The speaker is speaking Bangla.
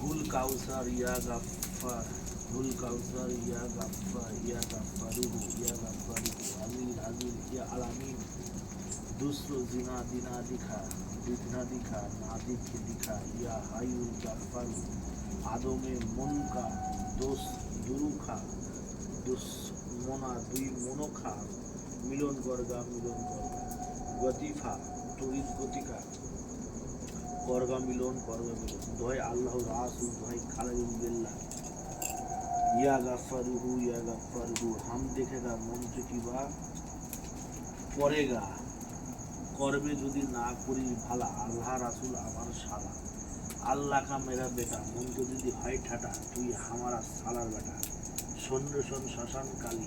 ভুল কাউসার, ইয়া গাফফার। হুল কাউসার, ইয়া গাফফার, ইয়া গাফফারুহু ইয়া গাফফারুহু। আজিল আজিল ইয়া আলামিন দুসরো জিনা, দিনা দিখা দিনা দিখা, না দিখে দিখা, ইয়া হাইউল গাফফারু। আদমে মনকা, দোষ দুরুখা দুস মোনা দুই মনোখা। মিলন গর্গা মিলন গর্গা। গতিফা তরিত গতিকা। করগা মিলন করগা মিলন। দয় আল্লাহ রাসুল দয় বিল্লাহ ইয়া গাফারুহু ইয়া গাফারুহু হাম দেখে দেখেগা মন্ত্র কি বা? পরেগা করবে যদি না করি ভালা, আল্লাহ রাসুল আমার সালা আল্লাহ কা মেরা বেটা মন্ত্র যদি হয় ঠাটা, তুই হামারা সালার বেটা। সন্ন্য শোন শ্মশান কালী